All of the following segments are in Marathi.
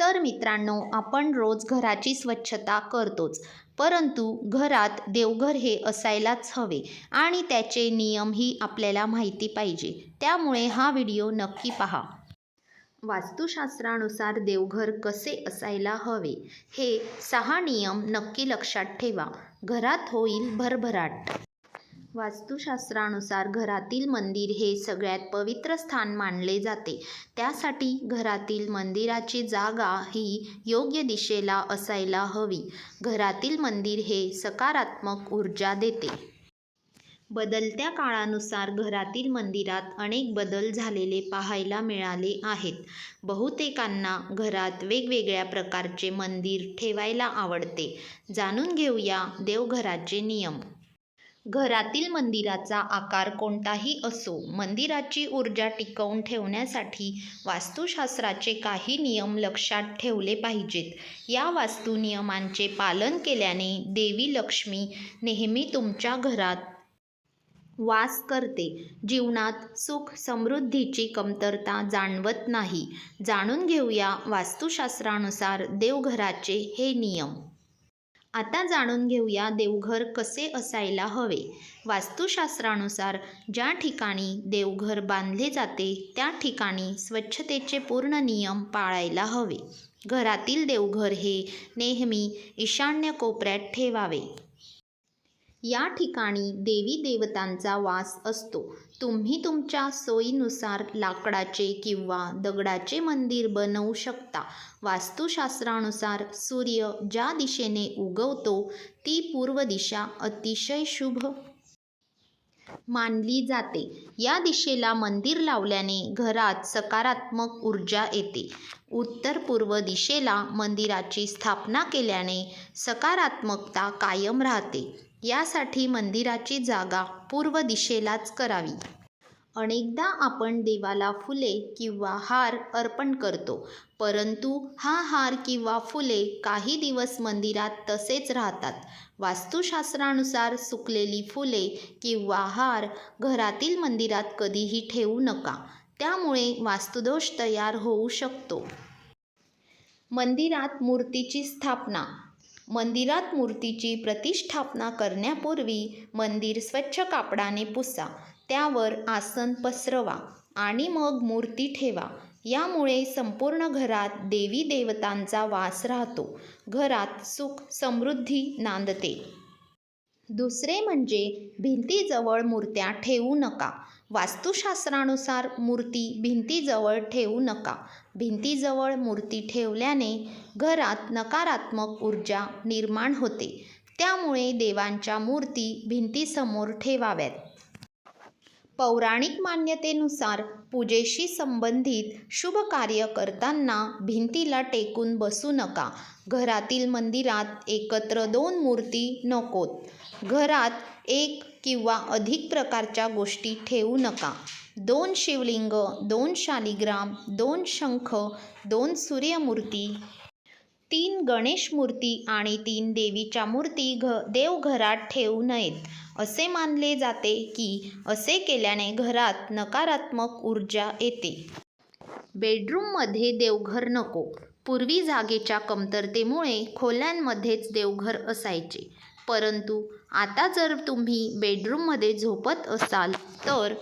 तर मित्रांनो आपण रोज घराची स्वच्छता करतोच. परंतु घरात देवघर हे असायलाच हवे आणि त्याचे नियमही आपल्याला माहिती पाहिजे. त्यामुळे हा व्हिडिओ नक्की पहा. वास्तुशास्त्रानुसार देवघर कसे असायला हवे हे सहा नियम नक्की लक्षात ठेवा. घरात होईल भरभराट. वास्तुशास्त्रानुसार घरातील मंदिर हे सगळ्यात पवित्र स्थान मानले जाते. त्यासाठी घरातील मंदिराची जागा ही योग्य दिशेला असायला हवी. घरातील मंदिर हे सकारात्मक ऊर्जा देते. बदलत्या काळानुसार घरातील मंदिरात अनेक बदल झालेले पाहायला मिळाले आहेत. बहुतेकांना घरात वेगवेगळ्या प्रकारचे मंदिर ठेवायला आवडते. जाणून घेऊया देवघराचे नियम. घरातील मंदिराचा आकार कोणताही असो मंदिराची ऊर्जा टिकवून ठेवण्यासाठी वास्तुशास्त्राचे काही नियम लक्षात ठेवले पाहिजेत. या वास्तू नियमांचे पालन केल्याने देवी लक्ष्मी नेहमी तुमच्या घरात वास करते. जीवनात सुख समृद्धीची कमतरता जाणवत नाही. जाणून घेऊया वास्तुशास्त्रानुसार देवघराचे हे नियम. आता जाणून घेऊया देवघर कसे असायला हवे. वास्तुशास्त्रानुसार ज्या ठिकाणी देवघर बांधले जाते त्या ठिकाणी स्वच्छतेचे पूर्ण नियम पाळायला हवे. घरातील देवघर हे नेहमी ईशान्य कोपऱ्यात ठेवावे. या ठिकाणी देवी देवतांचा वास असतो. तुम्ही तुमच्या सोयीनुसार लाकडाचे किंवा दगडाचे मंदिर बनवू शकता. वास्तुशास्त्रानुसार सूर्य ज्या दिशेने उगवतो ती पूर्व दिशा अतिशय शुभ. मानली जाते. या दिशेला मंदिर लावल्याने घरात सकारात्मक ऊर्जा येते. उत्तर पूर्व दिशेला मंदिराची स्थापना केल्याने सकारात्मकता कायम राहते. यासाठी मंदिराची जागा पूर्व दिशेलाच करावी. अनेकदा आपण देवाला फुले किंवा हार अर्पण करतो परंतु हा हार किंवा फुले काही दिवस मंदिरात तसेच राहतात. वास्तुशास्त्रानुसार सुकलेली फुले किंवा हार घरातील मंदिरात कधीही ठेवू नका त्यामुळे वास्तुदोष तयार होऊ शकतो. मंदिरात मूर्तीची स्थापना मंदिरात मूर्तीची प्रतिष्ठापना करण्यापूर्वी मंदिर स्वच्छ कापडाने पुसा त्यावर आसन पसरवा आणि मग मूर्ती ठेवा. यामुळे संपूर्ण घरात देवी देवतांचा वास राहतो. घरात सुख समृद्धी नांदते. दुसरे म्हणजे भिंतीजवळ मूर्त्या ठेवू नका. वास्तुशास्त्रानुसार मूर्ती भिंतीजवळ ठेवू नका. भिंतीजवळ मूर्ती ठेवल्याने घरात नकारात्मक ऊर्जा निर्माण होते. त्यामुळे देवांच्या मूर्ती भिंतीसमोर ठेवाव्यात. पौराणिक मान्यतेनुसार पूजेशी संबंधित शुभ कार्य करताना भिंतीला टेकून बसू नका. घरातील मंदिरात एकत्र दोन मूर्ती नकोत. घरात एक किंवा अधिक प्रकारच्या गोष्टी ठेवू नका. दोन शिवलिंग दोन शालिग्राम दोन शंख दोन सूर्यमूर्ती तीन गणेश मूर्ती आणि तीन देवीच्या मूर्ती घ देवघरात ठेवू नयेत. असे मानले जाते की असे केल्याने घरात नकारात्मक ऊर्जा येते. बेडरूममध्ये देवघर नको. पूर्वी जागेच्या कमतरतेमुळे खोल्यांमध्येच देवघर असायचे. परंतु आता जर तुम्ही बेडरूममध्ये झोपत असाल तर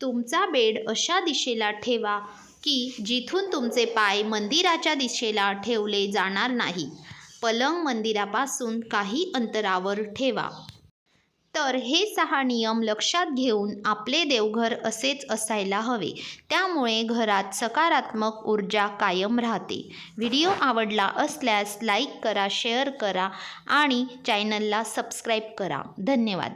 तुमचा बेड अशा दिशेला ठेवा की जिथून तुमचे पाय मंदिराच्या दिशेला ठेवले जाणार नाही. पलंग मंदिरापासून काही अंतरावर ठेवा. तर हे सहा नियम लक्षात घेऊन आपले देवघर असेच असायला हवे. त्यामुळे घरात सकारात्मक ऊर्जा कायम राहते. व्हिडिओ आवडला असल्यास लाईक करा शेअर करा आणि चॅनलला सबस्क्राईब करा. धन्यवाद.